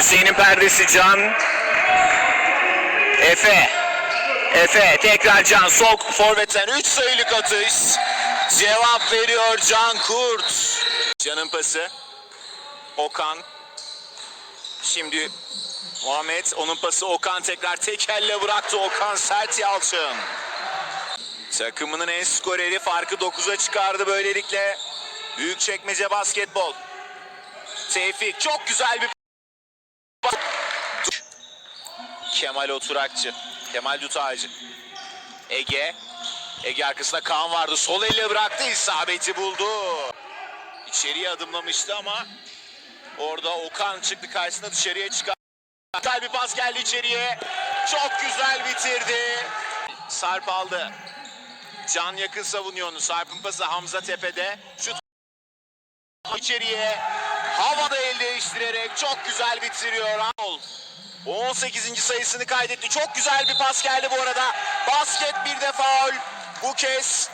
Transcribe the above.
Hüseyin'in perdesi Can. Efe. Efe tekrar Can sok forvetten 3 sayılık atış. Cevap veriyor Can Kurt. Can'ın pası. Okan. Şimdi Muhammed onun pası Okan tekrar tek elle bıraktı Okan Sert Yalçın. Takımının en skoreri farkı 9'a çıkardı böylelikle. Büyükçekmece basketbol. Tevfik çok güzel bir Kemal Oturakçı. Kemal Dutağcı. Ege. Ege arkasında Kaan vardı. Sol elle bıraktı. isabeti buldu. İçeriye adımlamıştı ama orada Okan çıktı karşısına dışarıya çıkar. Güzel bir pas geldi içeriye. Çok güzel bitirdi. Sarp aldı. Can yakın savunuyor onu. Sarp'ın pası Hamza Tepe'de. Şut içeriye. Havada el değiştirerek çok güzel bitiriyor. Anol. 18. sayısını kaydetti. Çok güzel bir pas geldi bu arada. Basket bir de faul. Bu kez